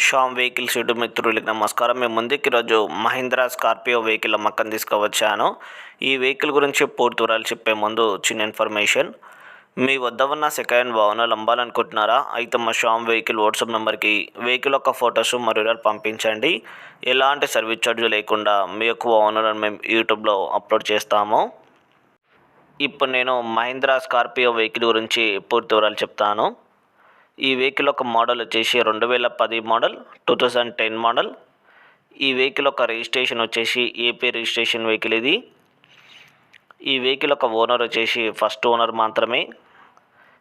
Sam vehicles YouTube మిత్రులకి నమస్కారం. మేము ముందుకి ఈరోజు మహీంద్రా స్కార్పియో వెహికల్ అమ్మకం తీసుకువచ్చాను. ఈ వెహికల్ గురించి పూర్తి వివరాలు చెప్పే ముందు చిన్న ఇన్ఫర్మేషన్. మీ వద్ద ఉన్న సెకండ్ వాహనాలు అమ్మాలనుకుంటున్నారా? అయితే మా షామ్ వెహికల్ వాట్సాప్ నెంబర్కి వెహికల్ యొక్క ఫొటోస్ మరియు పంపించండి. ఎలాంటి సర్వీస్ ఛార్జ్ లేకుండా మీ యొక్క వాహనాలను మేము యూట్యూబ్లో అప్లోడ్ చేస్తాము. ఇప్పుడు నేను మహీంద్రా స్కార్పియో వెహికల్ గురించి పూర్తి వివరాలు చెప్తాను. ఈ వెహికల్ ఒక మోడల్ వచ్చేసి రెండు వేల పది model two thousand ten model. ఈ వెహికల్ ఒక రిజిస్ట్రేషన్ వచ్చేసి ఏపీ రిజిస్ట్రేషన్ వెహికల్ ఇది. ఈ వెహికల్ ఒక ఓనర్ వచ్చేసి ఫస్ట్ ఓనర్ మాత్రమే.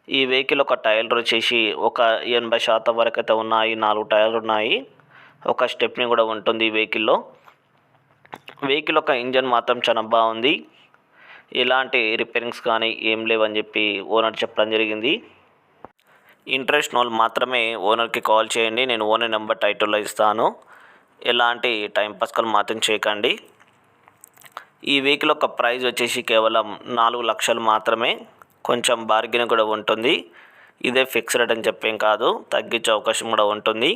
ఈ వెహికల్ ఒక టైర్లు వచ్చేసి ఒక ఎనభై శాతం వరకు అయితే ఉన్నాయి నాలుగు టైర్లు ఉన్నాయి. ఒక స్టెప్ని కూడా ఉంటుంది ఈ వెహికల్లో. వెహికల్ ఒక ఇంజన్ మాత్రం చాలా బాగుంది. ఎలాంటి రిపేరింగ్స్ కానీ ఏం లేవని చెప్పి ఓనర్ చెప్పడం జరిగింది. ఇంట్రెస్ట్ వాళ్ళు మాత్రమే ఓనర్కి కాల్ చేయండి నేను ఓనర్ నెంబర్ టైటిల్లో ఇస్తాను. ఎలాంటి టైం కాల్ మాత్రం చేయకండి. ఈ వెహికల్ యొక్క ప్రైజ్ వచ్చేసి కేవలం నాలుగు లక్షలు మాత్రమే కొంచెం బార్గెన్ కూడా ఉంటుంది. ఇదే ఫిక్స్డ్ రేట్ అని చెప్పేం కాదు తగ్గించే అవకాశం కూడా ఉంటుంది.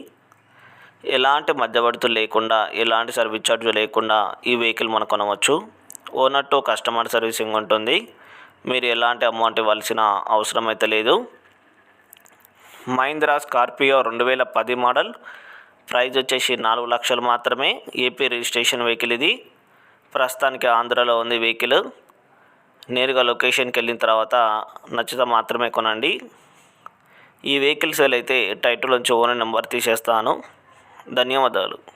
ఎలాంటి మధ్యవర్తులు లేకుండా ఎలాంటి సర్వీస్ ఛార్జ్ లేకుండా ఈ వెహికల్ మనం కొనవచ్చు. ఓనర్ టు కస్టమర్ సర్వీసింగ్ ఉంటుంది. మీరు ఎలాంటి అమౌంట్ ఇవ్వాల్సిన అవసరం అయితే లేదు. మహీంద్రా స్కార్పియో రెండు వేల పది మోడల్. ప్రైజ్ వచ్చేసి నాలుగు లక్షలు మాత్రమే. ఏపీ రిజిస్ట్రేషన్ వెహికల్ ఇది. ప్రస్తుతానికి ఆంధ్రాలో ఉంది వెహికల్. నేరుగా లొకేషన్కి వెళ్ళిన తర్వాత నచ్చితే మాత్రమే కొనండి. ఈ వెహికల్ సేల్ అయితే టైటిల్ నుంచి ఓనర్ నెంబర్ తీసేస్తాను. ధన్యవాదాలు.